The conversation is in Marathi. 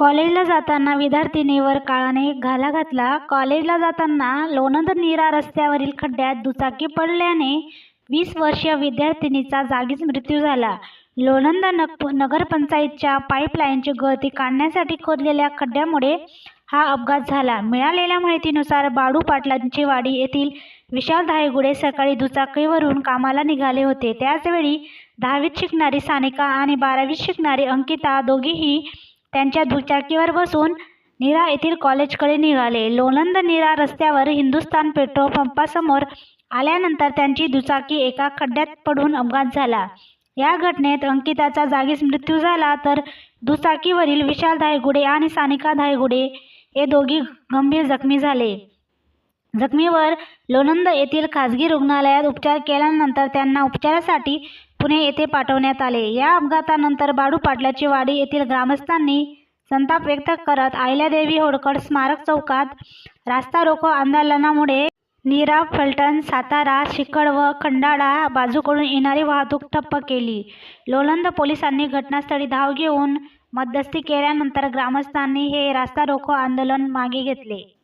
कॉलेजला जाताना विद्यार्थिनीवर काळाने घाला घातला. कॉलेजला जाताना लोणंद नीरा रस्त्यावरील खड्ड्यात दुचाकी पडल्याने वीस वर्षीय विद्यार्थिनीचा जागीच मृत्यू झाला. लोणंद नग नगरपंचायतच्या पाईपलाईनची गळती काढण्यासाठी खोदलेल्या खड्ड्यामुळे हा अपघात झाला. मिळालेल्या माहितीनुसार बाळू पाटलांची वाडी येथील विशाल धायगुडे सकाळी दुचाकीवरून कामाला निघाले होते. त्याचवेळी दहावीत शिकणारी सानिका आणि बारावीत शिकणारी अंकिता दोघीही त्यांच्या दुचाकीवर बसून नीरा येथील कॉलेजकडे निघाले. लोणंद नीरा रस्त्यावर हिंदुस्थान पेट्रोल पंपासमोर आल्यानंतर त्यांची दुचाकी एका खड्ड्यात पडून अपघात झाला. या घटनेत अंकिताचा जागीच मृत्यू झाला तर दुचाकीवरील विशाल धायगुडे आणि सानिका धायगुडे हे दोघी गंभीर जखमी झाले. जखमीवर लोणंद येथील खासगी रुग्णालयात उपचार केल्यानंतर त्यांना उपचारासाठी पुणे येथे पाठवण्यात आले. या अपघातानंतर बाळू पाटलाची वाडी येथील ग्रामस्थांनी संताप व्यक्त करत आयल्यादेवी होडकड स्मारक चौकात रास्ता रोको आंदोलनामुळे नीरा फलटण सातारा शिकड व खंडाळा बाजूकडून येणारी वाहतूक ठप्प केली. लोणंद पोलिसांनी घटनास्थळी धाव घेऊन मध्यस्थी केल्यानंतर ग्रामस्थांनी हे रास्ता रोको आंदोलन मागे घेतले.